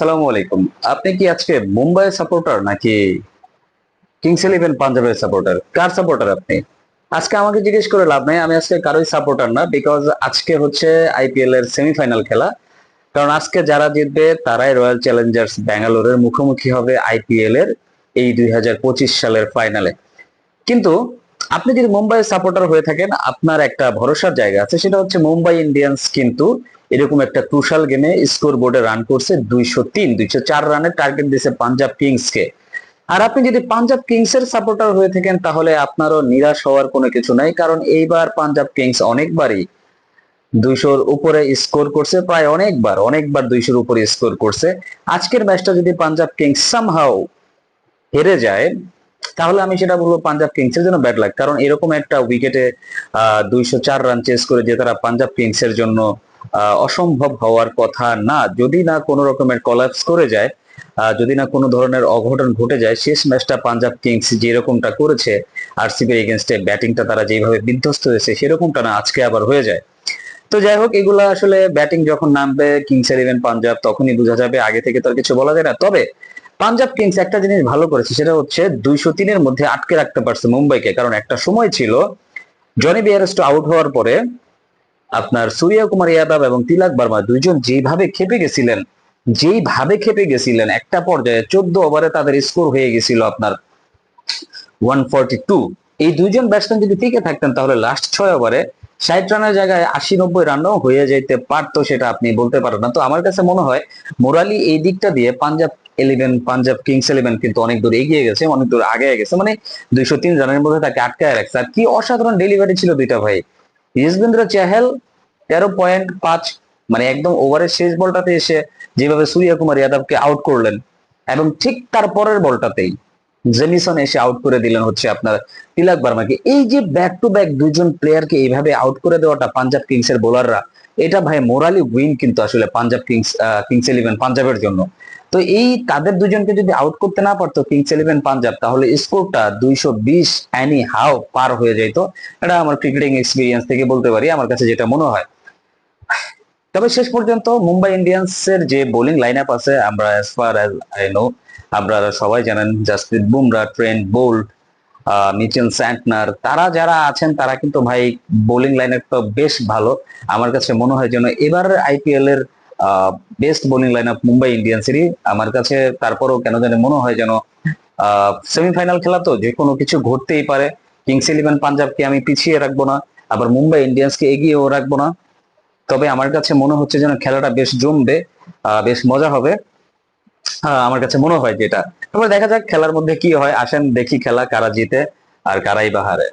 সালামু আলাইকুম। আপনি কি আজকে মুম্বাই সাপোর্টার নাকি কিংস ইলেভেন পাঞ্জাবের সাপোর্টার কার সাপোর্টার আপনি? আজকে আমাকে জিজ্ঞেস করে লাভ নাই, আমি আজকে কারোই সাপোর্টার না বিকজ আজকে হচ্ছে আইপিএল এর সেমিফাইনাল খেলা। কারণ আজকে যারা জিতবে, তারাই রয়্যাল চ্যালেঞ্জার্স ব্যাঙ্গালোরের মুখোমুখি হবে আইপিএল এর এই দুই হাজার পঁচিশ সালের ফাইনালে কিন্তু আপনি যদি মুম্বাই সাপোর্টার হয়ে থাকেন, আপনার একটা ভরসার জায়গা আছে, সেটা হচ্ছে মুম্বাই ইন্ডিয়ান্স কিন্তু এরকম একটা ক্রুশাল গেমে স্কোর বোর্ডে রান করছে দুইশো তিন, দুইশো চার রানের টার্গেট দিয়েছে পাঞ্জাব কিংসকে আর আপনি যদি পাঞ্জাব কিংস এর সাপোর্টার হয়ে থাকেন, তাহলে আপনারও নিরাশ হওয়ার কোনো কিছু নাই, কারণ এইবার পাঞ্জাব কিংস অনেকবারই দুইশোর উপরে স্কোর করছে, প্রায় অনেকবার অনেকবার দুইশোর উপরে স্কোর করছে। আজকের ম্যাচটা যদি পাঞ্জাব কিংস সামহাও হেরে যায়, তাহলে আমি সেটা বলব পাঞ্জাব কিংস এর জন্য ব্যাড লাগ কারণ এরকম একটা উইকেটে আহ, দুইশো চার রান চেস করে যে তারা পাঞ্জাব কিংস এর জন্য অসম্ভব হওয়ার কথা না। যদি না কোনো রকমের কলাপস করে যায় যদি না কোনো ধরনের অঘটন ঘটে যায়, শেষ ম্যাচটা পাঞ্জাব কিংস যেরকমটা করেছে আর আরসিবি এগেনস্টে ব্যাটিংটা তারা যেভাবে বিধ্বস্ত হয়েছে, সেরকমটা না, আজকে আবার হয়ে যায়। তো যাই হোক, এগুলো আসলে ব্যাটিং যখন নামবে কিংস ইলেভেন পাঞ্জাব তখনই বোঝা যাবে, আগে থেকে তো কিছু বলা যায় না। তবে পাঞ্জাব কিংস একটা জিনিস ভালো করেছে, সেটা হচ্ছে দুইশো তিনের মধ্যে আটকে রাখতে পারছে মুম্বাইকে। কারণ একটা সময় ছিল জনি বিয়ারেস্ট আউট হওয়ার পরে আপনার সূর্য কুমার ইয়াদব এবং তিলাক বর্মা দুইজন যেভাবে খেপে গেছিলেন, যেইভাবে খেপে গেছিলেন, একটা পর্যায়ে চোদ্দ ওভারে তাদের স্কোর হয়ে গেছিল আপনার ওয়ান এই দুইজন ব্যাটসম্যান যদি টিকে থাকতেন, তাহলে লাস্ট ছয় ওভারে ষাট রানের জায়গায় আশি নব্বই রানও হয়ে যেতে পারতো সেটা আপনি বলতে পারেন না। তো আমার কাছে মনে হয়, মোরালি এই দিকটা দিয়ে Punjab eleven Punjab kings eleven কিন্তু অনেক দূর এগিয়ে গেছে, অনেক দূর আগে গেছে। মানে দুইশো তিন রানের মধ্যে তাকে আটকায় রাখছে। আর কি অসাধারণ ডেলিভারি ছিল দুইটা ভাই। যশবেন্দ্র চাহেল তেরো পয়েন্ট পাঁচ মানে একদম ওভারের শেষ বলটাতে এসে যেভাবে সূর্য কুমার যাদবকে আউট করলেন এবং ঠিক তার পরের বলটাতেই জেমিসন এসে আউট করে দিলেন হচ্ছে আপনার তিলক বার্মাকে। এই যে ব্যাক টু ব্যাক দুজন প্লেয়ারকে এইভাবে আউট করে দেওয়াটা পাঞ্জাব কিংস এর বোলাররা এটা ভাই মোরালি উইন কিন্তু আসলে পাঞ্জাব কিংস কিংস ইলেভেন পাঞ্জাবের জন্য। তো এই তাদের দুজনকে যদি আউট করতে না পারতো কিংস ইলেভেন পাঞ্জাব তাহলে স্কোরটা দুইশো বিশ অ্যানি হাও পার হয়ে যেত এটা আমার ক্রিকেটিং এক্সপিরিয়েন্স থেকে বলতে পারি, আমার কাছে যেটা মনে হয়। তবে শেষ পর্যন্ত মুম্বাই ইন্ডিয়ান্স এর যে বোলিং লাইন আপ আছে, আমরা as far as I know আপনারা সবাই জানেন Jasprit Bumrah Trent Boult Mitchell Santner তারা যারা আছেন, তারা কিন্তু ভাই বোলিং লাইন তো বেশ ভালো। আমার কাছে মনে হয় যেন এবার আইপিএল এর best bowling line up Mumbai ইন্ডিয়ান্সেরই আমার কাছে তারপরও কেন জানি মনে হয় যেন সেমিফাইনাল খেলা তো যে কোনো কিছু ঘটতেই পারে। কিংস ইলেভেন পাঞ্জাবকে আমি পিছিয়ে রাখব না, আবার মুম্বাই ইন্ডিয়ান্সকে এগিয়েও রাখব না। তবে আমার কাছে মনে হচ্ছে যেন খেলাটা বেশ জমবে বেশ মজা হবে। আমার কাছে মনে হয় যেটা। তারপরে দেখা যাক খেলার মধ্যে কি হয়। আসেন দেখি খেলা, কারা জিতে আর কারাই বা হারে।